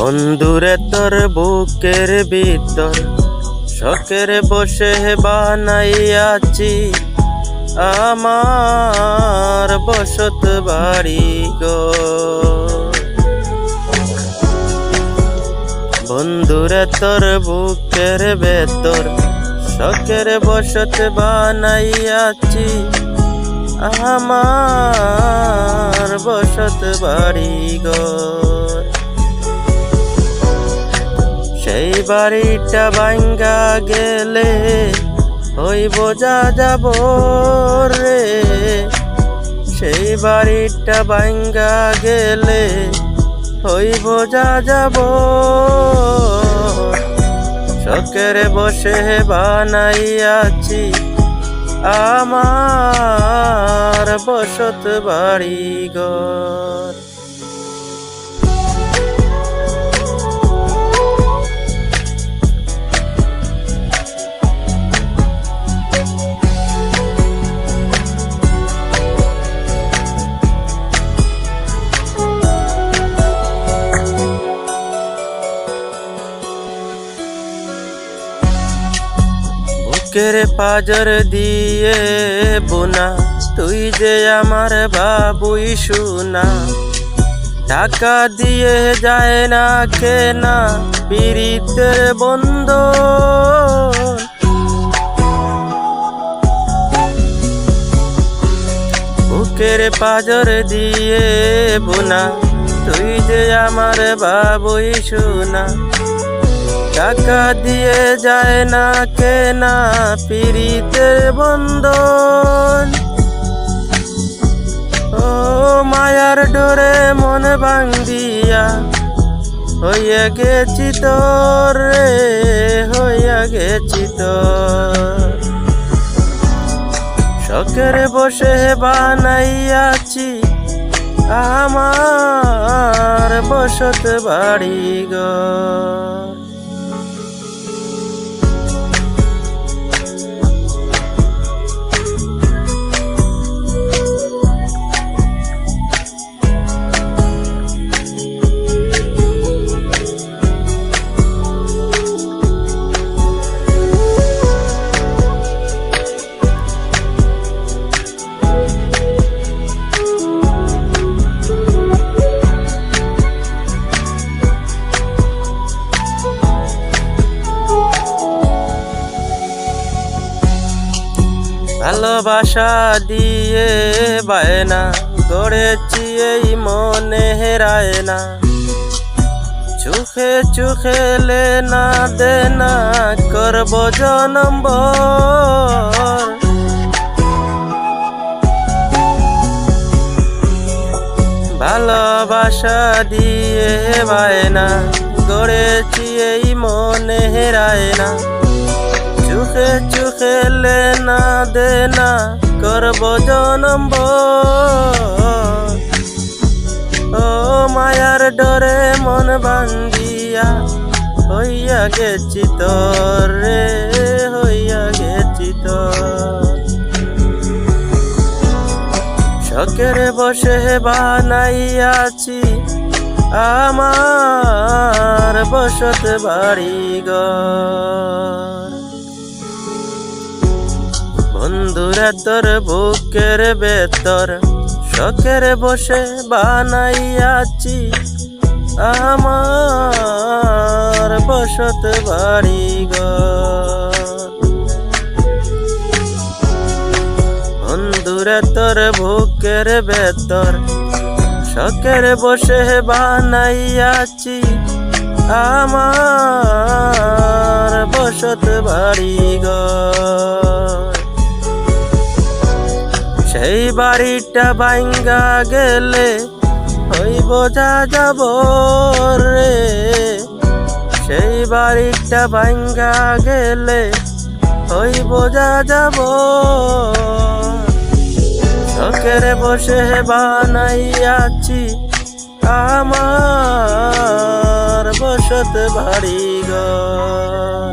বন্ধুরে তোর বুকের ভিতর শখের বসে বানাইয়াছি আমার বসত বাড়ি গো। বন্ধুরে তোর বুকের ভেতর শখের বসত বানাইয়াছি আমার বসত বাড়ি গো। সেই বাড়িটা ভাঙ্গা গেলে ওই বোঝা যাব রে। সেই বাড়িটা ভাঙ্গা গেলে ওই বোঝা যাব। শখের বসে বানাইয়াছি আমার বসত বাড়ি ঘর বুকের পাজর দিয়ে বোনা। তুই যে আমার বাবুই সোনা। টাকা দিয়ে যায় না কেনা পীড়িতের বন্ধ বুকের পাজর দিয়ে বোনা। তুই যে আমার বাবুই সোনা। টাকা দিয়ে যায় না কেনা পীড়িতের বন্ধন। ও মায়ার ডোরে মন ভাঙ্গিয়া হইয়া গেছি তোর রে, হইয়া গেছি তোর। শখের বসে বানাইয়াছি আমার বসত বাড়ি ঘর ভালোবাসা দিয়ে বায় বায়না গড়েছি এই মনে হেরায় না। চোখে চোখে লে না দে না করব জনম্বর ভালোবাসা দিয়ে বায়না গড়েছি এই মনে হেরায় না। দে না করব জনম্ব ও মায়ার ডরে মন ভাঙ্গিয়া হইয়া গেছি রে, হইয়া গেছি তোর। শখের বসে বানাইয়াছি আমার বসত বাড়ি ঘর। বন্ধুরা তোর বুকের ভেতর শখের বসে বানাইয়াছি। আমার বসত বাড়ি বন্ধুরা তোর বুকের ভেতর শখের বসে বানাইয়াছি। আমার বসত বাড়ি ঘর বাড়িটা বাইঙ্গা গেলে ওই বোঝা যাব রে। সেই বাড়িটা বাইঙ্গা গেলে ওই বোঝা যাব। শখের বসে বানাইয়াছি আমার বসত বাড়ি ঘর